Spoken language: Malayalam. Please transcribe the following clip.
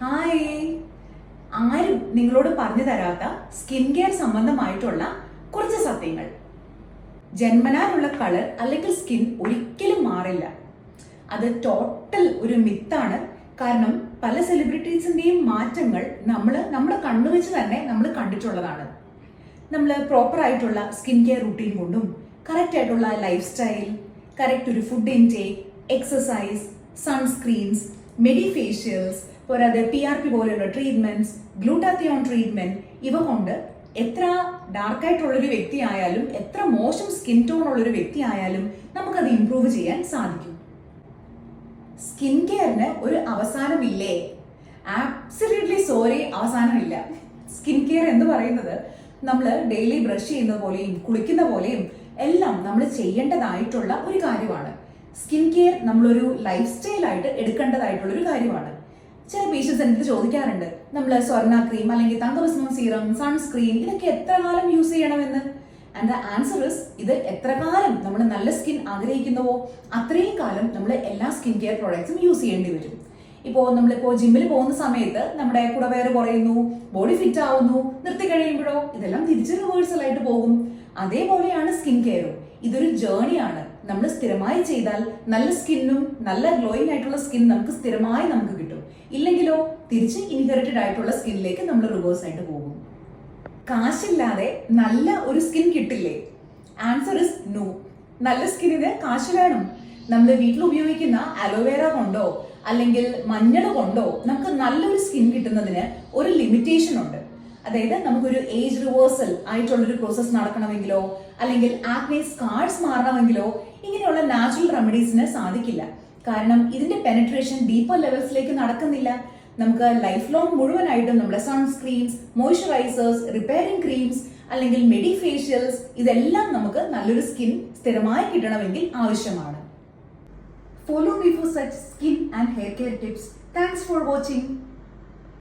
ഹായ് ആരും നിങ്ങളോട് പറഞ്ഞു തരാത്ത സ്കിൻ കെയർ സംബന്ധമായിട്ടുള്ള കുറച്ച് സത്യങ്ങൾ. ജന്മനാലുള്ള കളർ അല്ലെങ്കിൽ സ്കിൻ ഒരിക്കലും മാറില്ല. അത് ടോട്ടൽ ഒരു മിത്താണ് കാരണം പല സെലിബ്രിറ്റീസിന്റെയും മാറ്റങ്ങൾ നമ്മൾ നമ്മുടെ കണ്ണുവെച്ച് തന്നെ നമ്മൾ കണ്ടിട്ടുള്ളതാണ്. നമ്മൾ പ്രോപ്പർ ആയിട്ടുള്ള സ്കിൻ കെയർ റുട്ടീൻ കൊണ്ടും കറക്റ്റ് ആയിട്ടുള്ള ലൈഫ് സ്റ്റൈൽ കറക്റ്റ് ഒരു food intake exercise sunscreens medifacials പോരാതെ പി ആർ പി പോലെയുള്ള ട്രീറ്റ്മെന്റ്സ് ഗ്ലൂട്ടാത്തിയോൺ ട്രീറ്റ്മെന്റ് ഇവ കൊണ്ട് എത്ര ഡാർക്കായിട്ടുള്ളൊരു വ്യക്തി ആയാലും എത്ര മോശം സ്കിൻ ടോൺ ഉള്ളൊരു വ്യക്തി ആയാലും നമുക്കത് ഇംപ്രൂവ് ചെയ്യാൻ സാധിക്കും. സ്കിൻ കെയറിന് ഒരു അവസാനമില്ലേ? ആബ്സല്യൂട്ട്ലി സോറി അവസാനമില്ല. സ്കിൻ കെയർ എന്ന് പറയുന്നത് നമ്മൾ ഡെയിലി ബ്രഷ് ചെയ്യുന്ന പോലെയും കുളിക്കുന്ന പോലെയും എല്ലാം നമ്മൾ ചെയ്യേണ്ടതായിട്ടുള്ള ഒരു കാര്യമാണ്. സ്കിൻ കെയർ നമ്മളൊരു ലൈഫ് എടുക്കേണ്ടതായിട്ടുള്ള ഒരു കാര്യമാണ്. ചില പേഷ്യൻസ് എനിക്ക് ചോദിക്കാറുണ്ട് നമ്മൾ സ്വർണ ക്രീം അല്ലെങ്കിൽ തങ്കഭസ്മം സീറം സൺസ്ക്രീൻ ഇതൊക്കെ എത്ര കാലം യൂസ് ചെയ്യണമെന്ന്? ആൻഡ് ദ ആൻസർ ഇസ് ഇത് എത്ര കാലം നമ്മൾ നല്ല സ്കിൻ ആഗ്രഹിക്കുന്നുവോ അത്രയും കാലം നമ്മൾ എല്ലാ സ്കിൻ കെയർ പ്രോഡക്ട്സും യൂസ് ചെയ്യേണ്ടി വരും. ഇപ്പോൾ നമ്മളിപ്പോൾ ജിമ്മിൽ പോകുന്ന സമയത്ത് നമ്മുടെ കുടവേറ് കുറയുന്നു ബോഡി ഫിറ്റ് ആവുന്നു നിർത്തി കഴിയുമ്പോഴോ ഇതെല്ലാം തിരിച്ച് റിവേഴ്സൽ ആയിട്ട് പോകും. അതേപോലെയാണ് സ്കിൻ കെയറും ഇതൊരു ജേണിയാണ് നമ്മൾ സ്ഥിരമായി ചെയ്താൽ നല്ല സ്കിന്നും നല്ല ഗ്ലോയിങ് ആയിട്ടുള്ള സ്കിൻ നമുക്ക് സ്ഥിരമായി നമുക്ക് കിട്ടും. ഇല്ലെങ്കിലോ തിരിച്ച് ഇൻഹെറിറ്റഡ് ആയിട്ടുള്ള സ്കിന്നിലേക്ക് നമ്മൾ റിവേഴ്സ് ആയിട്ട് പോകും. കാശില്ലാതെ നല്ല ഒരു സ്കിൻ കിട്ടില്ലേ? ആൻസർ ഇസ് നോ നല്ല സ്കിന്നിന് കാശ് വേണം. നമ്മൾ വീട്ടിൽ ഉപയോഗിക്കുന്ന അലോവേര കൊണ്ടോ അല്ലെങ്കിൽ മഞ്ഞൾ കൊണ്ടോ നമുക്ക് നല്ലൊരു സ്കിൻ കിട്ടുന്നതിന് ഒരു ലിമിറ്റേഷൻ ഉണ്ട്. അതായത് നമുക്കൊരു ഏജ് റിവേഴ്സൽ ആയിട്ടുള്ളൊരു പ്രോസസ് നടക്കണമെങ്കിലോ അല്ലെങ്കിൽ ആക്നെ സ്കാർസ് മാറണമെങ്കിലോ ഇങ്ങനെയുള്ള നാച്ചുറൽ റെമഡീസിന് സാധിക്കില്ല. കാരണം ഇതിന്റെ പെനട്രേഷൻ ഡീപ്പർ ലെവൽസിലേക്ക് നടക്കുന്നില്ല. നമുക്ക് ലൈഫ് ലോങ് മുഴുവനായിട്ടും നമ്മുടെ സൺസ്ക്രീൻസ് മോയ്സ്ചറൈസേഴ്സ് റിപ്പയറിംഗ് ക്രീംസ് അല്ലെങ്കിൽ മെഡിഫേഷ്യൽസ് ഇതെല്ലാം നമുക്ക് നല്ലൊരു സ്കിൻ സ്ഥിരമായി കിട്ടണമെങ്കിൽ ആവശ്യമാണ്. Follow me for such skin and hair care tips. Thanks for watching.